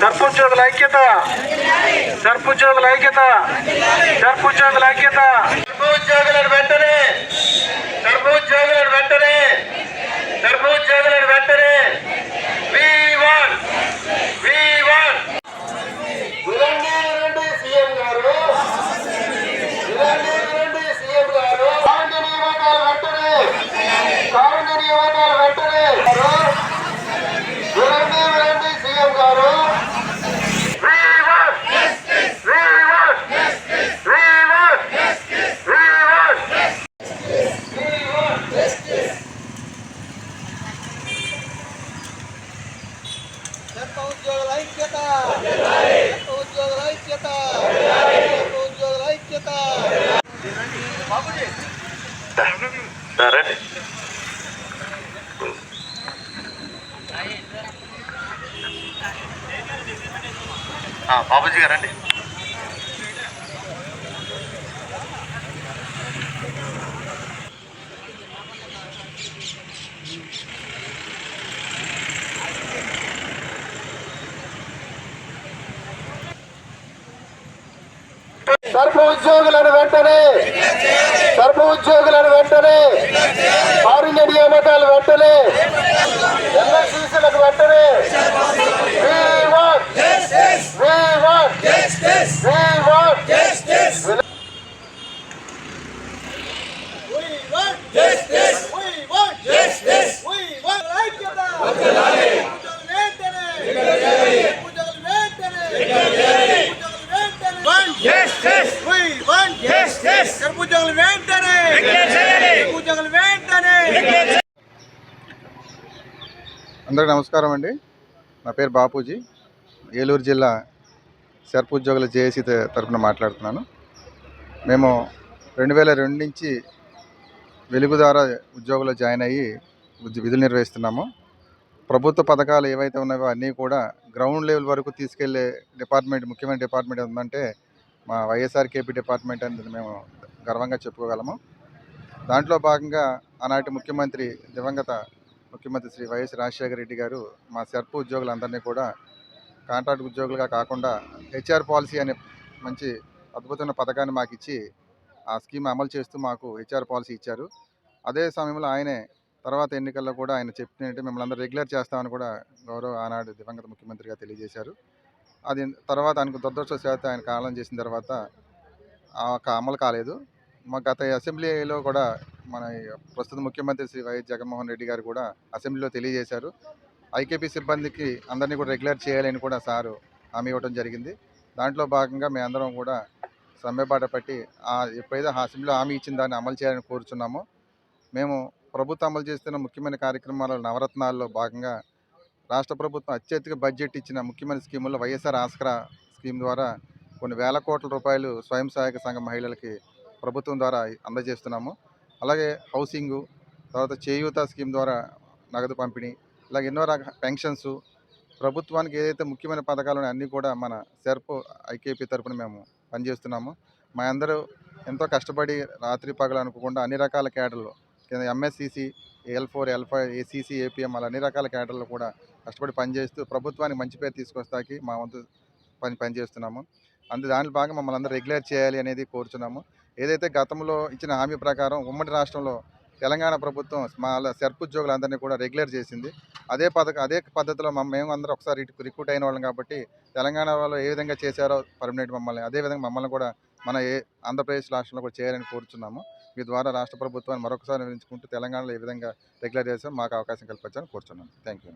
సర్పుద్యోగుల ఐక్యత. సర్పుద్యోగుల ఐక్యత. సర్పుద్యోగుల ఐక్యత సర్పుద్యోగులను వెంటనే సర్పుద్యోగులను వెంటనే సర్పుద్యోగులను వెంటనే వి వన్ వి వన్ విరండి విరండి సీఎం గారు విరండి విరండి సీఎం గారు కారుణ్య నియామకాలు వెంటనే కారుణ్య నియామకాలు వెంటనే విరండి విరండి సీఎం గారు We want We want We want We want We want సర్వ ఉద్యోగుల ఐక్యత సర్వ ఉద్యోగుల ఐక్యత సర్వ ఉద్యోగుల ఐక్యత సరే బాబుజీ గారండి. సర్ప ఉద్యోగులను వెంటనే సర్ప ఉద్యోగులను వెంటనే కారుణ్య నియామకాలు వెంటనే ఎల్ఐసీసీలకు వెంటనే We want We want We want We want justice. We want justice. We want ఐక్యత ఉద్యోగులు వెంటనే ఉద్యోగులు వెంటనే ఉద్యోగులు వెంటనే want justice. We want justice. సర్వ ఉద్యోగులు వెంటనే సర్వ ఉద్యోగులు వెంటనే అందరికీ నమస్కారం అండి నా పేరు బాపూజీ ఏలూరు జిల్లా సర్పు ఉద్యోగుల జేఏసీ తరఫున మాట్లాడుతున్నాను. మేము రెండు వేల రెండు నుంచి వెలుగు ద్వారా ఉద్యోగులు జాయిన్ అయ్యి విధులు నిర్వహిస్తున్నాము. ప్రభుత్వ పథకాలు ఏవైతే ఉన్నాయో అన్నీ కూడా గ్రౌండ్ లెవెల్ వరకు తీసుకెళ్ళే డిపార్ట్మెంట్ ముఖ్యమైన డిపార్ట్మెంట్ ఉందంటే మా వైఎస్ఆర్ కేపీ డిపార్ట్మెంట్ అనేది మేము గర్వంగా చెప్పుకోగలము. దాంట్లో భాగంగా ఆనాటి ముఖ్యమంత్రి దివంగత ముఖ్యమంత్రి శ్రీ వైఎస్ రాజశేఖర రెడ్డి గారు మా సెర్ప్ ఉద్యోగులందరినీ కూడా కాంట్రాక్ట్ ఉద్యోగులుగా కాకుండా హెచ్ఆర్ పాలసీ అనే మంచి అద్భుతమైన పథకాన్ని మాకు ఇచ్చి ఆ స్కీమ్ అమలు చేస్తూ మాకు హెచ్ఆర్ పాలసీ ఇచ్చారు. అదే సమయంలో ఆయనే తర్వాత ఎన్నికల్లో కూడా ఆయన చెప్పినట్టు మిమ్మల్ని అందరూ రెగ్యులర్ చేస్తామని కూడా గౌరవ ఆనాడు దివంగత ముఖ్యమంత్రిగా తెలియజేశారు. అది తర్వాత ఆయనకు దురదృష్టవశాత్తు ఆయన కాలం చేసిన తర్వాత ఆ ఒక అమలు కాలేదు. మా గత అసెంబ్లీలో కూడా మన ప్రస్తుత ముఖ్యమంత్రి శ్రీ వైఎస్ జగన్మోహన్ రెడ్డి గారు కూడా అసెంబ్లీలో తెలియజేశారు. ఐకేపీ సిబ్బందికి అందరినీ కూడా రెగ్యులర్ చేయాలని కూడా సారు హామీ ఇవ్వడం జరిగింది. దాంట్లో భాగంగా మేమందరం కూడా సమ్మెబాట పట్టి ఎప్పుడైతే ఆ అసెంబ్లీలో హామీ ఇచ్చిన దాన్ని అమలు చేయాలని కోరుచున్నామో మేము ప్రభుత్వం అమలు చేస్తున్న ముఖ్యమైన కార్యక్రమాల నవరత్నాల్లో భాగంగా రాష్ట్ర ప్రభుత్వం అత్యధిక బడ్జెట్ ఇచ్చిన ముఖ్యమైన స్కీముల్లో వైఎస్ఆర్ ఆసరా స్కీమ్ ద్వారా కొన్ని వేల కోట్ల రూపాయలు స్వయం సహాయక సంఘ మహిళలకి ప్రభుత్వం ద్వారా అందజేస్తున్నాము. అలాగే హౌసింగు తర్వాత చేయూత స్కీమ్ ద్వారా నగదు పంపిణీ ఇలాగ ఎన్నో రకాల పెన్షన్స్ ప్రభుత్వానికి ఏదైతే ముఖ్యమైన పథకాలు అన్నీ కూడా మన సెర్ప్ ఐకేపీ తరఫున మేము పనిచేస్తున్నాము. మా అందరూ ఎంతో కష్టపడి రాత్రి పగలు అనుకోకుండా అన్ని రకాల క్యాడర్లు కింద MSCC L four L five ACC APM అలా అన్ని రకాల క్యాడర్లు కూడా కష్టపడి పనిచేస్తూ ప్రభుత్వానికి మంచి పేరు తీసుకొస్తాకి మా వంతు పని పనిచేస్తున్నాము. అందు దాని భాగంగా మమ్మల్ని అందరూ రెగ్యులర్ చేయాలి అనేది కోరుచున్నాము. ఏదైతే గతంలో ఇచ్చిన హామీ ప్రకారం ఉమ్మడి రాష్ట్రంలో తెలంగాణ ప్రభుత్వం మా సెర్ప్ ఉద్యోగులందరినీ కూడా రెగ్యులర్ చేసింది. అదే పథకం అదే పద్ధతిలో మమ్మ మేము అందరూ ఒకసారి రిక్రూట్ అయిన వాళ్ళం కాబట్టి తెలంగాణ వాళ్ళు ఏ విధంగా చేశారో పర్మనెంట్ మమ్మల్ని అదే విధంగా మమ్మల్ని కూడా మన ఏ ఆంధ్రప్రదేశ్ రాష్ట్రంలో కూడా చేయాలని కోరుచున్నాము. మీ ద్వారా రాష్ట్ర ప్రభుత్వాన్ని మరొకసారి వివరించుకుంటూ తెలంగాణలో ఏ విధంగా రెగ్యులర్ చేసి మాకు అవకాశం కల్పించాలని కోరుచున్నాను. Thank you